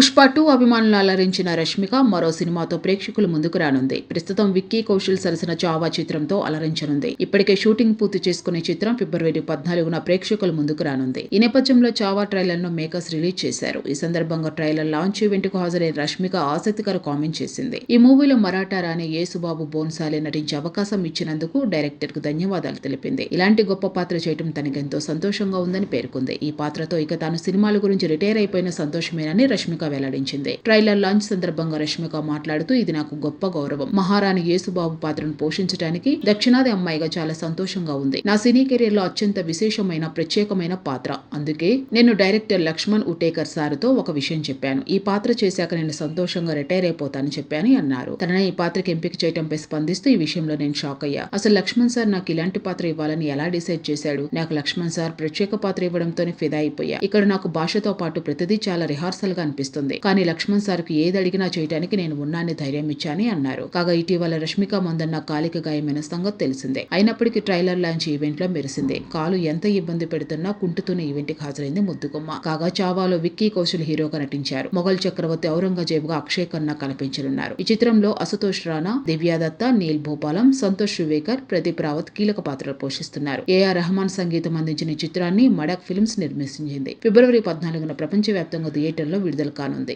Pushpa two అభిమానులు అలరించిన రష్మిక మరో సినిమాతో ప్రేక్షకుల ముందుకు రానుంది. ప్రస్తుతం విక్కీ కౌశల్ సరసన చావా చిత్రంతో అలరించనుంది. ఇప్పటికే షూటింగ్ పూర్తి చేసుకునే చిత్రం ఫిబ్రవరి పద్నాలుగున ప్రేక్షకుల ముందుకు రానుంది. ఈ నేపథ్యంలో చావా ట్రైలర్ను మేకర్స్ రిలీజ్ చేశారు. ఈ సందర్భంగా ట్రైలర్ లాంచ్ ఈవెంట్కు హాజరైన రష్మిక ఆసక్తికర కామెంట్ చేసింది. ఈ మూవీలో మరాఠా రాణి యేసుబాబు బోన్సాలే నటించే అవకాశం ఇచ్చినందుకు డైరెక్టర్కు ధన్యవాదాలు తెలిపింది. ఇలాంటి గొప్ప పాత్ర చేయడం తనకెంతో సంతోషంగా ఉందని పేర్కొంది. ఈ పాత్రతో ఇక తాను సినిమాల గురించి రిటైర్ అయిపోయిన సంతోషమేనని రష్మిక వెల్లడించింది. ట్రైలర్ లాంచ్ సందర్భంగా రష్మిక మాట్లాడుతూ ఇది నాకు గొప్ప గౌరవం. మహారాణి యేసుబాబు పాత్రను పోషించడానికి దక్షిణాది అమ్మాయిగా చాలా సంతోషంగా ఉంది. నా సినీ కెరీర్లో అత్యంత విశేషమైన ప్రత్యేకమైన పాత్ర. అందుకే నేను డైరెక్టర్ లక్ష్మణ్ ఉటేకర్ సార్తో ఒక విషయం చెప్పాను. ఈ పాత్ర చేశాక నేను సంతోషంగా రిటైర్ అయిపోతానని చెప్పాను అన్నారు. తనని ఈ పాత్రకి ఎంపిక చేయడంపై స్పందిస్తూ ఈ విషయంలో నేను షాక్ అయ్యా. అసలు లక్ష్మణ్ సార్ నాకు ఇలాంటి పాత్ర ఇవ్వాలని ఎలా డిసైడ్ చేశాడు? నాకు లక్ష్మణ్ సార్ ప్రత్యేక పాత్ర ఇవ్వడంతోనే ఫిదా అయిపోయా. ఇక్కడ నాకు భాషతో పాటు ప్రతిదీ చాలా రిహార్సల్గా అనిపిస్తుంది. కానీ లక్ష్మణ్ సార్కు ఏది అడిగినా చేయడానికి నేను ఉన్నాన్ని ధైర్యం ఇచ్చాని అన్నారు. కాగా ఇటీవల రష్మిక మందన్న కాలిక గాయమైన సంగతి తెలిసిందే. అయినప్పటికీ ట్రైలర్ లాంచ్ ఈవెంట్లో మెరిసింది. కాలు ఎంత ఇబ్బంది పెడుతున్నా కుంటుతూనే ఈవెంట్కి హాజరైంది ముద్దుగుమ్మ. కాగా చావాలో విక్కీ కౌశల్ హీరోగా నటించారు. మొఘల్ చక్రవర్తి ఔరంగజేబ్గా అక్షయ్ ఖన్నా కనిపించనున్నారు. ఈ చిత్రంలో అసుతోష్ రాణా దివ్యాదత్త నీల్ భూపాలం సంతోష్ శువేకర్ ప్రదీప్ రావత్ కీలక పాత్రలు పోషిస్తున్నారు. ఏఆర్ రెహమాన్ సంగీతం అందించిన ఈ చిత్రాన్ని మడక్ ఫిల్మ్స్ నిర్మించింది. ఫిబ్రవరి పద్నాలుగున ప్రపంచవ్యాప్తంగా థియేటర్లో విడుదల కానుంది. കാണുന്നത്